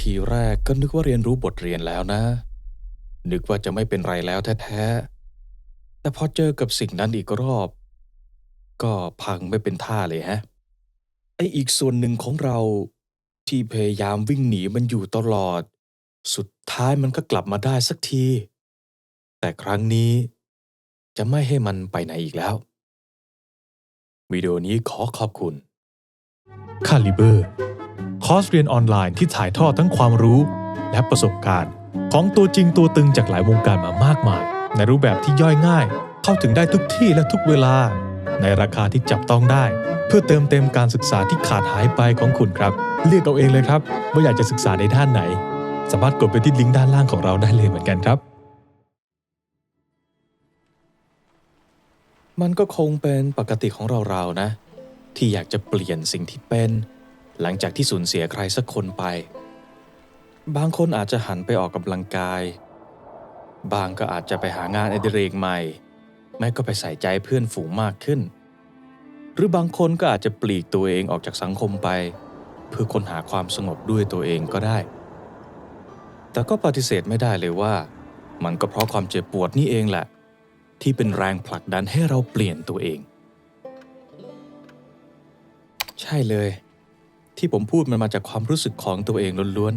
ทีแรกก็นึกว่าเรียนรู้บทเรียนแล้วนะ นึกว่าจะไม่เป็นไรแล้วแท้ๆ แต่พอเจอกับสิ่งนั้นอีกรอบ ก็พังไม่เป็นท่าเลยฮะ ไออีกส่วนหนึ่งของเราที่พยายามวิ่งหนีมันอยู่ตลอด สุดท้ายมันก็กลับมาได้สักที แต่ครั้งนี้จะไม่ให้มันไปไหนอีกแล้ว วิดีโอนี้ขอขอบคุณคาลิเบอร์ อร์สเรียนออนไลน์ที่ถ่ายทอดทั้งความรู้ และประสบการณ์ ของตัวจริงตัวตึงจากหลายวงการมามากมาย ในรูปแบบที่ย่อยง่าย เข้าถึงได้ทุกที่และทุกเวลา ในราคาที่จับต้องได้ เพื่อเติมเต็มการศึกษาที่ขาดหายไปของคุณครับ เลือกเอาเองเลยครับ ว่าอยากจะศึกษาในด้านไหน สามารถกดไปที่ลิงก์ด้านล่างของเราได้เลยเหมือนกันครับ มันก็คงเป็นปกติของเราๆนะ ที่อยากจะเปลี่ยนสิ่งที่เป็น หลังจากที่สูญเสียใครสักคนไป บางคนอาจจะหันไปออกกำลังกาย บางก็อาจจะไปหางานอดิเรกใหม่ แม้ก็ไปใส่ใจเพื่อนฝูงมากขึ้น หรือบางคนก็อาจจะปลีกตัวเองออกจากสังคมไป เพื่อค้นหาความสงบด้วยตัวเองก็ได้ แต่ก็ปฏิเสธไม่ได้เลยว่า มันก็เพราะความเจ็บปวดนี่เองแหละ ที่เป็นแรงผลักดันให้เราเปลี่ยนตัวเอง ใช่เลย ที่ผมพูดมันมาจากความรู้สึกของตัวเองล้วน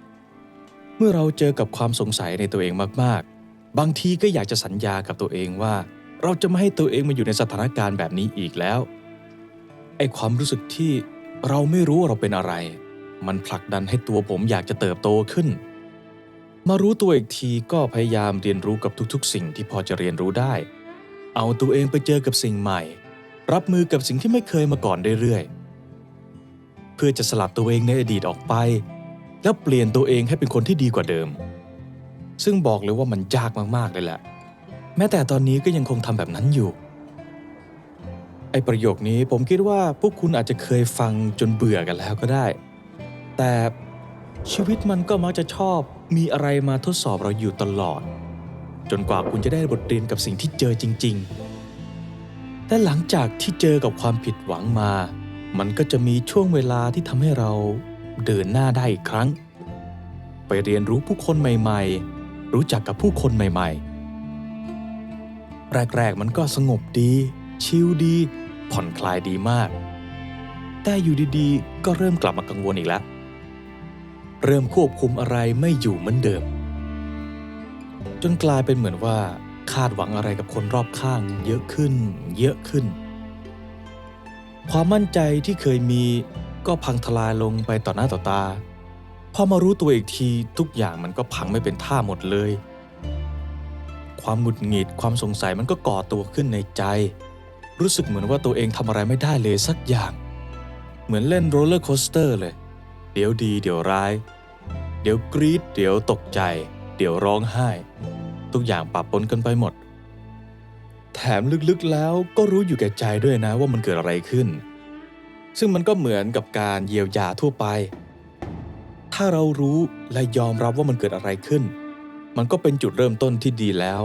ๆ เมื่อเราเจอกับความสงสัยในตัวเองมากๆ บางทีก็อยากจะสัญญากับตัวเองว่า เราจะไม่ให้ตัวเองมาอยู่ในสถานการณ์แบบนี้อีกแล้ว ไอ้ความรู้สึกที่เราไม่รู้เราเป็นอะไร มันผลักดันให้ตัวผมอยากจะเติบโตขึ้น มารู้ตัวอีกทีก็พยายามเรียนรู้กับทุกๆ สิ่งที่พอจะเรียนรู้ได้ เอาตัวเองไปเจอกับสิ่งใหม่ รับมือกับสิ่งที่ไม่เคยมาก่อนเรื่อยๆ เพื่อจะสลัดตัวเองในอดีตออกไป แล้วเปลี่ยนตัวเองให้เป็นคนที่ดีกว่าเดิม ซึ่งบอกเลยว่ามันยากมากๆเลยแหละ แม้แต่ตอนนี้ก็ยังคงทำแบบนั้นอยู่ ไอประโยคนี้ผมคิดว่าพวกคุณอาจจะเคยฟังจนเบื่อกันแล้วก็ได้ แต่ชีวิตมันก็มักจะชอบมีอะไรมาทดสอบเราอยู่ตลอด จนกว่าคุณจะได้บทเรียนกับสิ่งที่เจอจริง ๆ แต่หลังจากที่เจอกับความผิดหวังมา มันก็จะมีช่วงเวลาที่ทำให้เราเดินหน้าได้อีกครั้ง ไปเรียนรู้ผู้คนใหม่ๆ รู้จักกับผู้คนใหม่ ๆ แรก ๆ มันก็สงบดี ชิลดี ผ่อนคลายดีมาก แต่อยู่ดีๆ ก็เริ่มกลับมากังวลอีกแล้ว เริ่มควบคุมอะไรไม่อยู่เหมือนเดิม จนกลายเป็นเหมือนว่าคาดหวังอะไรกับคนรอบข้างเยอะขึ้น เยอะขึ้น ความมั่นใจที่เคยมีก็พังทลายลงไปต่อหน้าต่อตา พอมารู้ตัวอีกทีทุกอย่างมันก็พังไม่เป็นท่าหมดเลย ความหงุดหงิดความสงสัยมันก็ก่อตัวขึ้นในใจ รู้สึกเหมือนว่าตัวเองทำอะไรไม่ได้เลยสักอย่าง เหมือนเล่นโรลเลอร์โคสเตอร์เลย เดี๋ยวดีเดี๋ยวร้าย เดี๋ยวกรีดเดี๋ยวตกใจ เดี๋ยวร้องไห้ ทุกอย่างปะปนกันไปหมด แถมลึกๆแล้วก็รู้อยู่แก่ใจด้วยนะว่ามันเกิดอะไรขึ้น ซึ่งมันก็เหมือนกับการเยียวยาทั่วไป ถ้าเรารู้และยอมรับว่ามันเกิดอะไรขึ้น มันก็เป็นจุดเริ่มต้นที่ดีแล้ว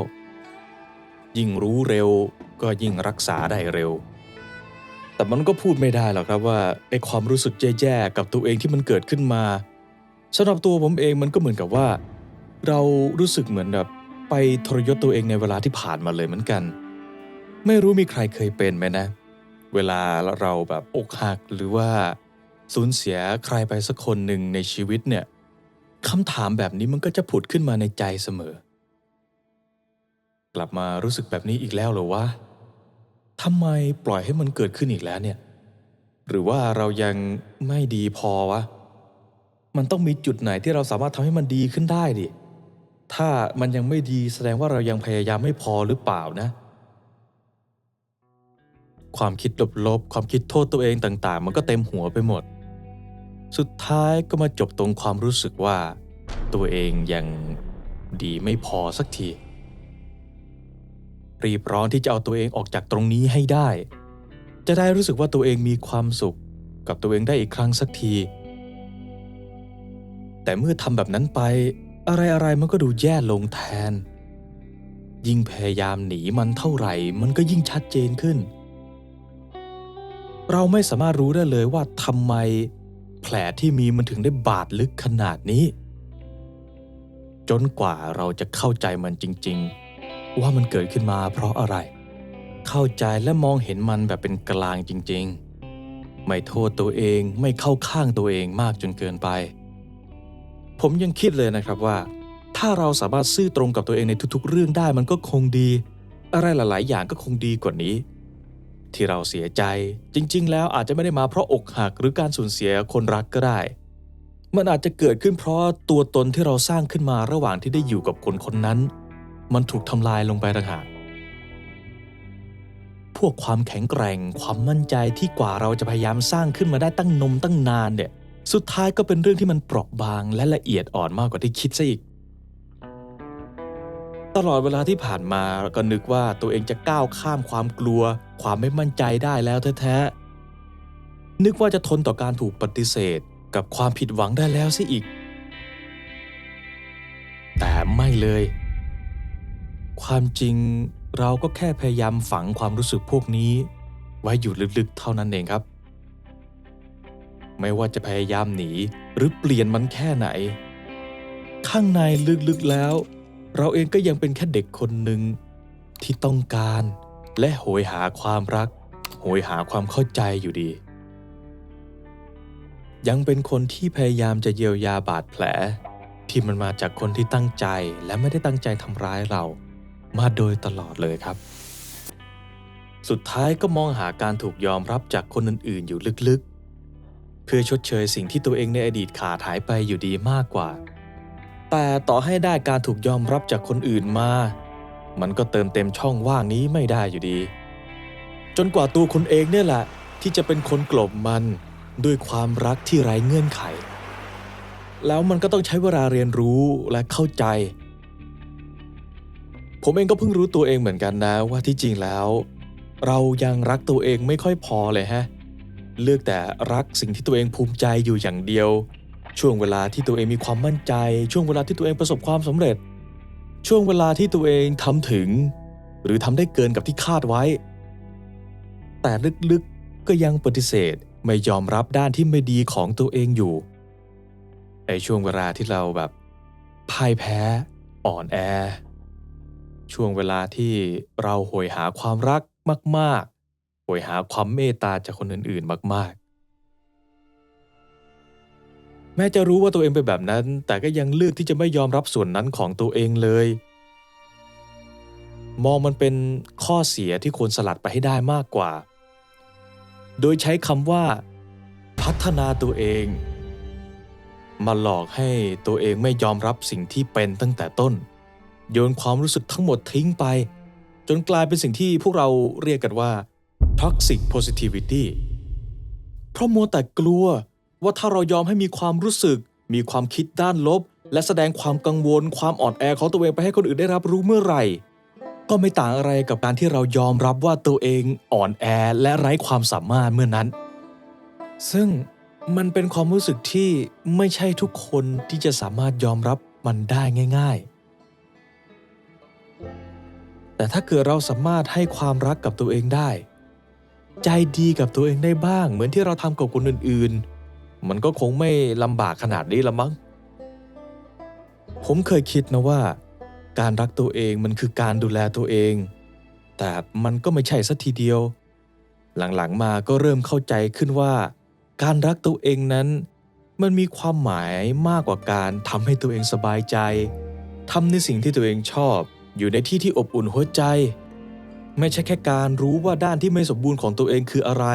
ยิ่งรู้เร็วก็ยิ่งรักษาได้เร็ว แต่มันก็พูดไม่ได้หรอกครับว่าไอความรู้สึกแย่ๆกับตัวเองที่มันเกิดขึ้นมาสำหรับตัวผมเองมันก็เหมือนกับว่า เรารู้สึกเหมือนแบบไปทรยศตัวเองในเวลาที่ผ่านมาเลยเหมือนกัน ไม่รู้มีใครเคยเป็นไหมนะ เวลาเราแบบอกหักหรือว่า สูญเสียใครไปสักคนหนึ่งในชีวิตเนี่ยคำถามแบบนี้มันก็จะผุดขึ้นมาในใจเสมอ กลับมารู้สึกแบบนี้อีกแล้วหรอวะทำไมปล่อยให้มันเกิดขึ้นอีกแล้วเนี่ย หรือว่าเรายังไม่ดีพอวะ มันต้องมีจุดไหนที่เราสามารถทำให้มันดีขึ้นได้ดิ ถ้ามันยังไม่ดีแสดงว่าเรายังพยายามไม่พอหรือเปล่านะ ความคิดลบๆ ความคิดโทษตัวเองต่างๆ มันก็เต็มหัวไปหมด สุดท้ายก็มาจบตรงความรู้สึกว่า ตัวเองยังดีไม่พอสักที รีบร้อนที่จะเอาตัวเองออกจากตรงนี้ให้ได้ จะได้รู้สึกว่าตัวเองมีความสุขกับตัวเองได้อีกครั้งสักที แต่เมื่อทำแบบนั้นไป อะไรๆมันก็ดูแย่ลงแทน ยิ่งพยายามหนีมันเท่าไหร่ มันก็ยิ่งชัดเจนขึ้น เราไม่สามารถรู้ได้เลยว่าทำไม แผลที่มีมันถึงได้บาดลึกขนาดนี้ จนกว่าเราจะเข้าใจมันจริง ๆ ว่ามันเกิดขึ้นมาเพราะอะไร เข้าใจและมองเห็นมันแบบเป็นกลางจริง ๆ ไม่โทษตัวเองไม่เข้าข้างตัวเองมากจนเกินไป ผมยังคิดเลยนะครับว่า ถ้าเราสามารถซื่อตรงกับตัวเองในทุกๆ เรื่องได้มันก็คงดี อะไรหลาย ๆ อย่างก็คงดีกว่านี้ ที่เราเสียใจจริง ๆ แล้วอาจจะไม่ได้มาเพราะอกหักหรือการสูญเสียคนรักก็ได้ มันอาจจะเกิดขึ้นเพราะตัวตนที่เราสร้างขึ้นมาระหว่างที่ได้อยู่กับคนคนนั้น มันถูกทำลายลงไปต่างหากพวกความแข็งแกร่งความมั่นใจที่กว่าเราจะพยายามสร้างขึ้นมาได้ตั้งนมตั้งนานเนี่ย สุดท้ายก็เป็นเรื่องที่มันเปราะบางและละเอียดอ่อนมากกว่าที่คิดซะอีก ตลอดเวลาที่ผ่านมาก็นึกว่าตัวเองจะก้าวข้ามความกลัว ความไม่มั่นใจได้แล้วแท้ๆ นึกว่าจะทนต่อการถูกปฏิเสธกับความผิดหวังได้แล้วซิอีก แต่ไม่เลย ความจริงเราก็แค่พยายามฝังความรู้สึกพวกนี้ ไว้อยู่ลึกๆ เท่านั้นเองครับ ไม่ว่าจะพยายามหนีหรือเปลี่ยนมันแค่ไหน ข้างในลึกๆแล้ว เราเองก็ยังเป็นแค่เด็กคนหนึ่งที่ต้องการและโหยหาความรัก โหยหาความเข้าใจอยู่ดี ยังเป็นคนที่พยายามจะเยียวยาบาดแผล ที่มันมาจากคนที่ตั้งใจและไม่ได้ตั้งใจทำร้ายเรา มาโดยตลอดเลยครับ สุดท้ายก็มองหาการถูกยอมรับจากคนอื่นๆ อยู่ลึกๆ เพื่อชดเชยสิ่งที่ตัวเองในอดีตขาดหายไปอยู่ดีมากกว่า แต่ต่อให้ได้การถูกยอมรับจากคนอื่นมา มันก็เติมเต็มช่องว่างนี้ไม่ได้อยู่ดี จนกว่าตัวคุณเองเนี่ยแหละ ที่จะเป็นคนกลบมันด้วยความรักที่ไร้เงื่อนไข แล้วมันก็ต้องใช้เวลาเรียนรู้และเข้าใจ ผมเองก็เพิ่งรู้ตัวเองเหมือนกันนะว่าที่จริงแล้ว เรายังรักตัวเองไม่ค่อยพอเลยฮะ เลือกแต่รักสิ่งที่ตัวเองภูมิใจอยู่อย่างเดียว ช่วงเวลาที่ตัวเองมีความมั่นใจ ช่วงเวลาที่ตัวเองประสบความสำเร็จ ช่วงเวลาที่ตัวเองทำถึง หรือทำได้เกินกับที่คาดไว้ แต่ลึกๆก็ยังปฏิเสธไม่ยอมรับด้านที่ไม่ดีของตัวเองอยู่ในช่วงเวลาที่เราแบบพ่ายแพ้อ่อนแอ ช่วงเวลาที่เราโหยหาความรักมาก ๆ โหยหาความเมตตาจากคนอื่น ๆ มาก แม้จะรู้ว่าตัวเองเป็นแบบนั้น แต่ก็ยังเลือกที่จะไม่ยอมรับส่วนนั้นของตัวเองเลย มองมันเป็นข้อเสียที่ควรสลัดไปให้ได้มากกว่า โดยใช้คำว่า พัฒนาตัวเอง มาหลอกให้ตัวเองไม่ยอมรับสิ่งที่เป็นตั้งแต่ต้น โยนความรู้สึกทั้งหมดทิ้งไป จนกลายเป็นสิ่งที่พวกเราเรียกกันว่า toxic positivity เพราะมัวแต่กลัว ว่าถ้าเรายอมให้มีความรู้สึก มีความคิดด้านลบ และแสดงความกังวล ความอ่อนแอของตัวเองไปให้คนอื่นได้รับรู้เมื่อไหร่ ก็ไม่ต่างอะไรกับการที่เรายอมรับว่าตัวเองอ่อนแอและไร้ความสามารถเมื่อนั้น ซึ่งมันเป็นความรู้สึกที่ไม่ใช่ทุกคนที่จะสามารถยอมรับมันได้ง่าย ๆ แต่ถ้าเกิดเราสามารถให้ความรักกับตัวเองได้ ใจดีกับตัวเองได้บ้าง เหมือนที่เราทำกับคนอื่นๆ มันก็คงไม่ลำบากขนาดนี้ละมั้ง ผมเคยคิดนะว่า การรักตัวเองมันคือการดูแลตัวเอง แต่มันก็ไม่ใช่สัทีเดียว หลังๆมาก็เริ่มเข้าใจขึ้นว่า การรักตัวเองนั้น มันมีความหมายมากกว่าการทำให้ตัวเองสบายใจทำในสิ่งที่ตัวเองชอบ อยู่ในที่ที่อบอุ่นหัวใจ ไม่ใช่แค่การรู้ว่าด้านที่ไม่สมบูรณ์ของตัวเองคืออะไร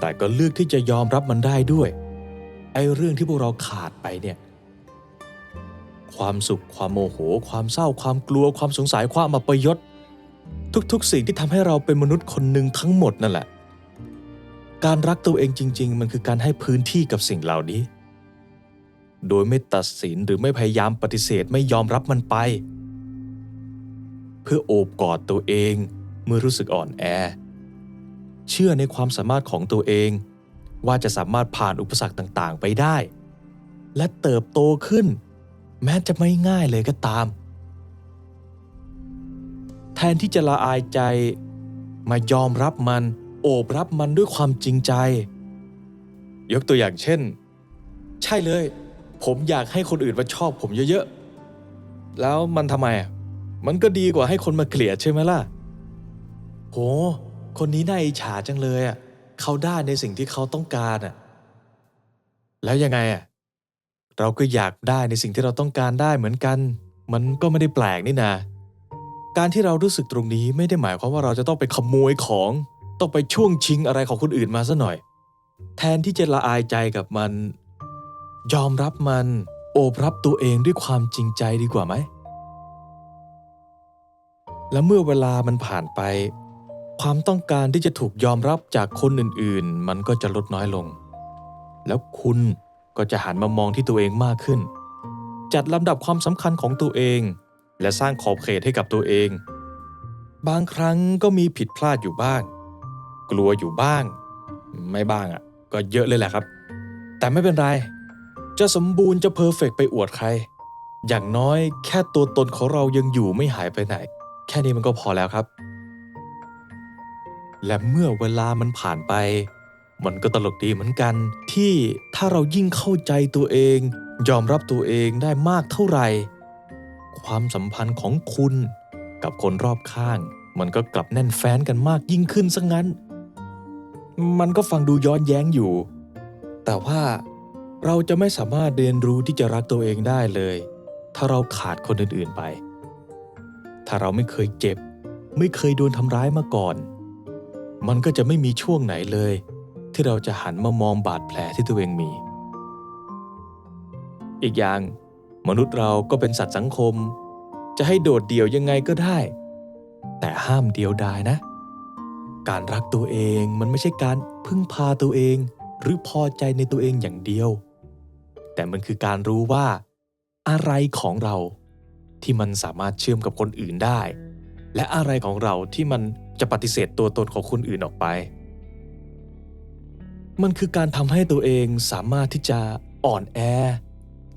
แต่ก็เลือกที่จะยอมรับมันได้ด้วยไอ้เรื่องที่พวกเราขาดไปเนี่ยความสุขความโมโห ความเศร้าความกลัวความสงสัยความอัปยศทุกๆ สิ่งที่ทำให้เราเป็นมนุษย์คนหนึ่งทั้งหมดนั่นแหละ การรักตัวเองจริง ๆ มันคือการให้พื้นที่กับสิ่งเหล่านี้ โดยไม่ตัดสินหรือไม่พยายามปฏิเสธไม่ยอมรับมันไป เพื่อโอบกอดตัวเองเมื่อรู้สึกอ่อนแอ เชื่อในความสามารถของตัวเอง ว่าจะสามารถผ่านอุปสรรคต่างๆ ไปได้ และเติบโตขึ้น แม้จะไม่ง่ายเลยก็ตาม แทนที่จะละอายใจ มายอมรับมัน โอบรับมันด้วยความจริงใจ ยกตัวอย่างเช่น ใช่เลย ผมอยากให้คนอื่นมาชอบผมเยอะๆ แล้วมันทำไม มันก็ดีกว่าให้คนมาเกลียดใช่ไหมล่ะ โห คนนี้น่าอิจฉาจังเลยอะเขาได้ในสิ่งที่เขาต้องการอะแล้วยังไงอะเราก็อยากได้ในสิ่งที่เราต้องการได้เหมือนกัน มันก็ไม่ได้แปลกนี่นาการที่เรารู้สึกตรงนี้ไม่ได้หมายความว่าเราจะต้องไปขโมยของ ต้องไปช่วงชิงอะไรของคนอื่นมาซะหน่อย แทนที่จะละอายใจกับมัน ยอมรับมัน โอบรับตัวเองด้วยความจริงใจดีกว่าไหม และเมื่อเวลามันผ่านไป ความต้องการที่จะถูกยอมรับจากคนอื่นๆ มันก็จะลดน้อยลง แล้วคุณก็จะหันมามองที่ตัวเองมากขึ้น จัดลำดับความสำคัญของตัวเอง และสร้างขอบเขตให้กับตัวเอง บางครั้งก็มีผิดพลาดอยู่บ้าง กลัวอยู่บ้าง ไม่บ้างอะ ก็เยอะเลยแหละครับ แต่ไม่เป็นไร จะสมบูรณ์จะเพอร์เฟกไปอวดใคร อย่างน้อยแค่ตัวตนของเรายังอยู่ไม่หายไปไหน แค่นี้มันก็พอแล้วครับ และเมื่อเวลามันผ่านไป มันก็ตลกดีเหมือนกัน ที่ถ้าเรายิ่งเข้าใจตัวเอง ยอมรับตัวเองได้มากเท่าไหร่ ความสัมพันธ์ของคุณกับคนรอบข้าง มันก็กลับแน่นแฟ้นกันมากยิ่งขึ้นซะงั้น มันก็ฟังดูย้อนแย้งอยู่ แต่ว่าเราจะไม่สามารถเรียนรู้ที่จะรักตัวเองได้เลย ถ้าเราขาดคนอื่นๆไป ถ้าเราไม่เคยเจ็บ ไม่เคยโดนทำร้ายมาก่อน มันก็จะไม่มีช่วงไหนเลย ที่เราจะหันมามองบาดแผลที่ตัวเองมี อีกอย่างมนุษย์เราก็เป็นสัตว์สังคม จะให้โดดเดี่ยวยังไงก็ได้ แต่ห้ามเดียวดายนะ การรักตัวเองมันไม่ใช่การพึ่งพาตัวเอง หรือพอใจในตัวเองอย่างเดียว แต่มันคือการรู้ว่า อะไรของเราที่มันสามารถเชื่อมกับคนอื่นได้ และอะไรของเราที่มัน จะปฏิเสธตัวตนของคนอื่นออกไป มันคือการทำให้ตัวเองสามารถที่จะอ่อนแอ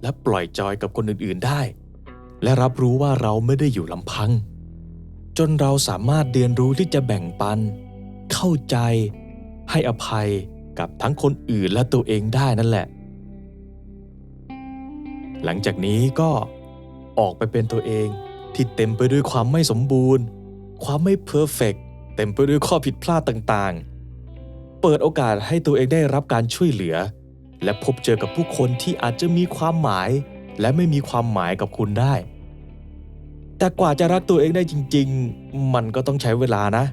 และปล่อยจอยกับคนอื่นๆได้ และรับรู้ว่าเราไม่ได้อยู่ลำพัง จนเราสามารถเรียนรู้ที่จะแบ่งปัน เข้าใจ ให้อภัยกับทั้งคนอื่นและตัวเองได้นั่นแหละ หลังจากนี้ก็ออกไปเป็นตัวเองที่เต็มไปด้วยความไม่สมบูรณ์ ความไม่เพอร์เฟก เต็มไปด้วยข้อผิดพลาดต่างๆ เปิดโอกาสให้ตัวเองได้รับการช่วยเหลือ และพบเจอกับผู้คนที่อาจจะมีความหมาย และไม่มีความหมายกับคุณได้ แต่กว่าจะรักตัวเองได้จริง ๆ มันก็ต้องใช้เวลานะ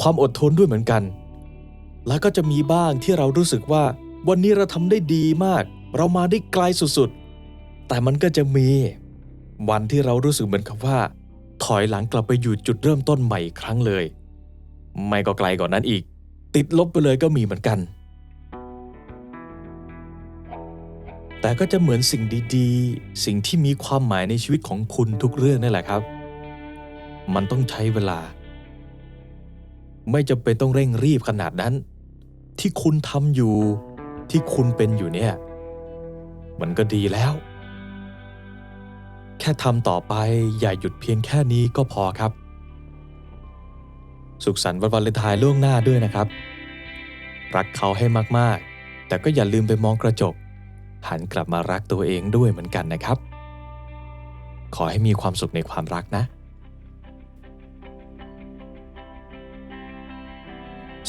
ความอดทนด้วยเหมือนกัน แล้วก็จะมีบ้างที่เรารู้สึกว่า วันนี้เราทำได้ดีมาก เรามาได้ไกลสุดๆ แต่มันก็จะมี วันที่เรารู้สึกเหมือนกับว่า ถอยหลังกลับไปอยู่จุดเริ่มต้นใหม่อีกครั้งเลย ไม่ก็ไกลกว่านนั้นอีก ติดลบไปเลยก็มีเหมือนกัน แต่ก็จะเหมือนสิ่งดีๆ สิ่งที่มีความหมายในชีวิตของคุณทุกเรื่องนั่นแหละครับ มันต้องใช้เวลา ไม่จำเป็นต้องเร่งรีบขนาดนั้น ที่คุณทำอยู่ ที่คุณเป็นอยู่เนี่ย มันก็ดีแล้ว แค่ทำต่อไปอย่าหยุดเพียงแค่นี้ก็พอครับ สุขสันต์วันวาเลนไทน์ล่วงหน้าด้วยนะครับ รักเขาให้มากๆ แต่ก็อย่าลืมไปมองกระจก หันกลับมารักตัวเองด้วยเหมือนกันนะครับ ขอให้มีความสุขในความรักนะ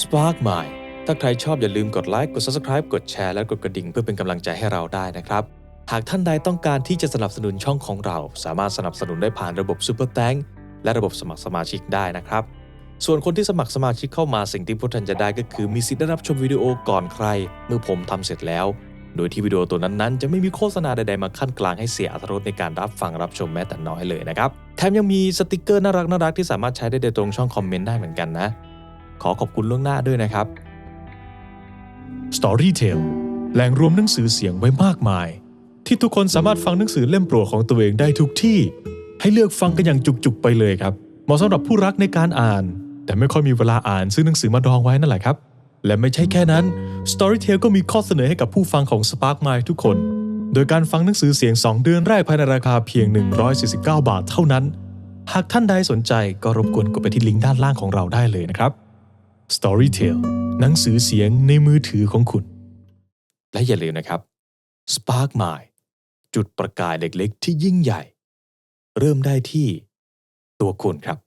Spark Mind ถ้าใครชอบอย่าลืมกดไลค์ กด Subscribe กดแชร์ และกดกระดิ่งเพื่อเป็นกำลังใจให้เราได้นะครับ หากท่านใดต้องการที่จะสนับสนุนช่องของเรา สามารถสนับสนุนได้ผ่านระบบ Super Thank และระบบสมัครสมาชิกได้นะครับ ส่วนคนที่สมัครสมาชิกเข้ามาสิ่งที่พวกท่านจะได้ก็คือมีสิทธิ์ได้รับชมวิดีโอก่อนใคร เมื่อผมทำเสร็จแล้ว โดยที่วิดีโอตัวนั้นๆ จะไม่มีโฆษณาใดๆมาขั้นกลางให้เสียอรรถรสในการรับฟังรับชมแม้แต่น้อยเลยนะครับ แถมยังมีสติกเกอร์น่ารักน่ารักที่สามารถใช้ได้โดยตรงช่องคอมเมนต์ได้เหมือนกันนะ ขอขอบคุณล่วงหน้าด้วยนะครับ Storytel แหล่งรวมหนังสือเสียงไว้มากมาย ที่ทุกคนสามารถฟังหนังสือเล่มโปรดของตัวเองได้ทุกที่ ให้เลือกฟังกันอย่างจุกๆไปเลยครับเหมาะสำหรับผู้รักในการอ่าน แต่ไม่ค่อยมีเวลาอ่านซื้อหนังสือมาดองไว้นั่นแหละครับ และไม่ใช่แค่นั้น Storytel ก็มีข้อเสนอให้กับผู้ฟังของ Spark Mind ทุกคน โดยการฟังหนังสือเสียง 2 เดือนแรกภายในราคาเพียง 149 บาทเท่านั้น หากท่านใดสนใจก็รบกวนกดไปที่ลิงก์ด้านล่างของเราได้เลยนะครับ Storytel หนังสือเสียงในมือถือของคุณ และอย่าลืมนะครับ Spark Mind จุดประกายเล็กๆ ที่ยิ่งใหญ่ เริ่มได้ที่ตัวคุณครับ